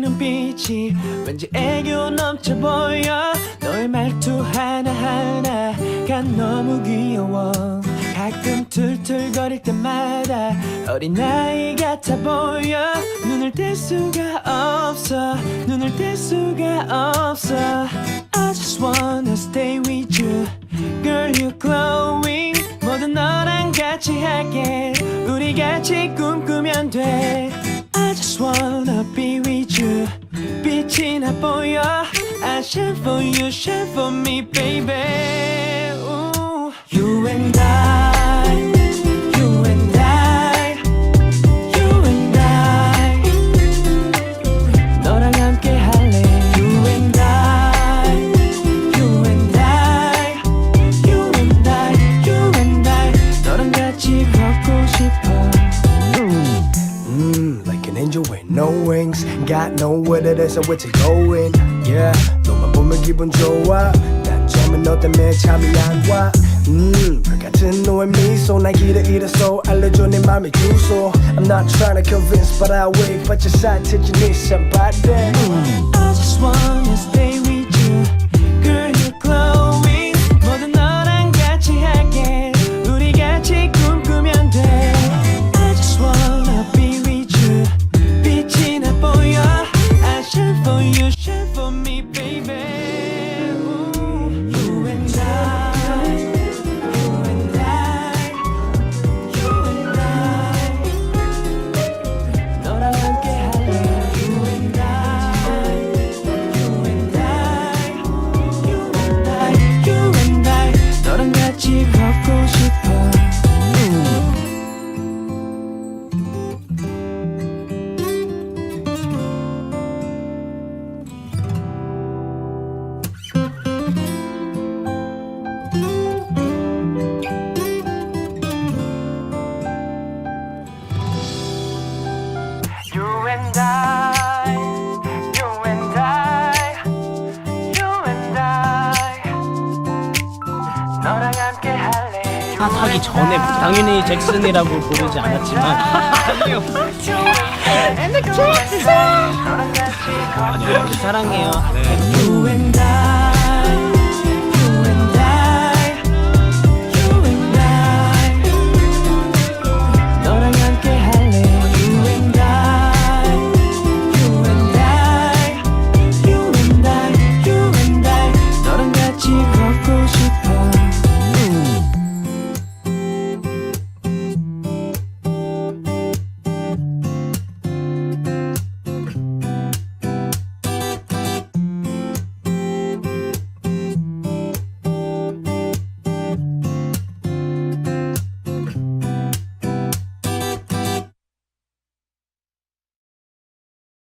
눈빛이 왠지 애교 넘쳐 보여. 너의 말투 하나하나가 너무 귀여워. 가끔 툴툴거릴 때마다 어린아이 같아 보여. 눈을 뗄 수가 없어. 눈을 뗄 수가 없어. I just wanna stay with you. Girl you're glowing. 모두 너랑 같이 할게. 우리 같이 꿈꾸면 돼 I just wanna be with you 빛이 나 보여 I shine for you shine for me baby Ooh. You and I no wings. Got nowhere to there's where to going. Yeah, 너만 보면 기분 좋아. 단점은 너 때문에 잠이 안 와. 음, 같은 너의 미소 날 길을 잃었어. 알려줘 내 맘의 주소. I'm not trying to convince, but I wait. But your side to you need somebody. I just wanna stay with you 하기 전에 당연히 잭슨이라고 부르지 않았지만 사랑해요. I.